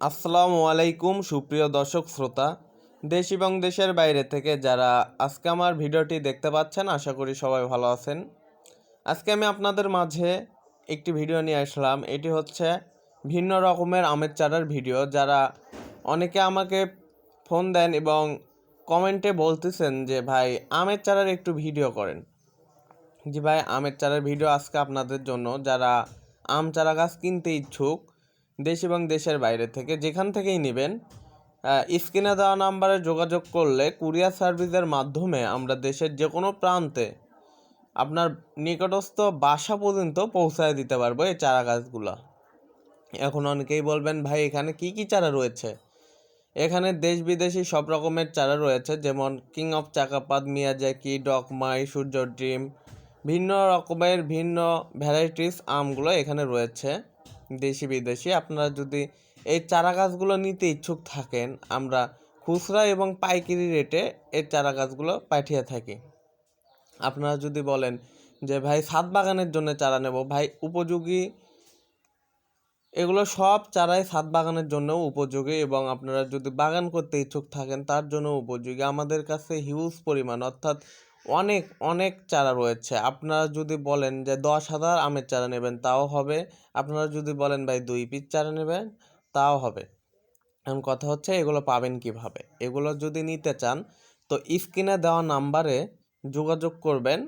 আসসালামু আলাইকুম, সুপ্রিয় দর্শক শ্রোতা। দেশ এবং দেশের বাইরে থেকে যারা আজকে আমার ভিডিওটি দেখতে পাচ্ছেন, আশা করি সবাই ভালো আছেন। আজকে আমি আপনাদের মাঝে একটি ভিডিও নিয়ে আসলাম। এটি হচ্ছে ভিন্ন রকমের আমের চারার ভিডিও। যারা অনেকে আমাকে ফোন দেন এবং কমেন্টে বলতেছেন যে, ভাই, আমের চারার একটু ভিডিও করেন। জি ভাই, আমের চারার ভিডিও আজকে আপনাদের জন্য। যারা আম চারা গাছ কিনতে ইচ্ছুক দেশ এবং দেশের বাইরে থেকে, যেখান থেকেই নেবেন স্ক্রিনে দেওয়া নাম্বারে যোগাযোগ করলে কুরিয়ার সার্ভিসের মাধ্যমে আমরা দেশের যে কোনো প্রান্তে আপনার নিকটস্থ বাসা পর্যন্ত পৌঁছায় দিতে পারব এই চারা গাছগুলো। এখন অনেকেই বলবেন, ভাই, এখানে কি কি চারা রয়েছে? এখানে দেশ বিদেশি সব রকমের চারা রয়েছে, যেমন কিং অফ চাকাপাত মিয়া মিয়াজাকি ডকমাই সূর্য ড্রিম ভিন্ন রকমের, ভিন্ন ভ্যারাইটিস আমগুলো এখানে রয়েছে। দেশি বিদেশি। আপনারা যদি এই চারা গাছগুলো নিতে ইচ্ছুক থাকেন, আমরা খুচরা এবং পাইকারি রেটে এই চারা গাছগুলো পাঠিয়ে থাকি। আপনারা যদি বলেন যে, ভাই ছাদ বাগানের জন্য চারা নেব। ভাই, উপযোগী এগুলো সব চারাই ছাদ বাগানের জন্য উপযোগী এবং আপনারা যদি বাগান করতে ইচ্ছুক থাকেন, তার জন্য উপযোগী। আমাদের কাছে হিউজ পরিমাণ, অর্থাৎ অনেক অনেক চারা রয়েছে। আপনারা যদি বলেন যে দশ হাজার আমের চারা নেবেন, তাও হবে। আপনারা যদি বলেন, ভাই, দুই পিস চারা নেবেন তাও হবে। এখন কথা হচ্ছে, এগুলো পাবেন কীভাবে? এগুলো যদি নিতে চান, তো স্ক্রিনে দেওয়া নাম্বারে যোগাযোগ করবেন।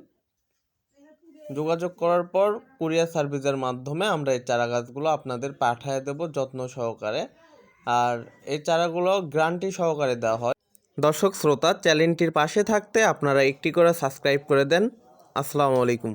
যোগাযোগ করার পর কুরিয়ার সার্ভিসের মাধ্যমে আমরা এই চারা গাছগুলো আপনাদের পাঠিয়ে দেব যত্ন সহকারে। আর এই চারাগুলো গ্রান্টি সহকারে দেওয়া হয়। দর্শক শ্রোতা চ্যানেলটির পাশে থাকতে আপনারা একটি করে সাবস্ক্রাইব করে দেন। আসসালামু আলাইকুম।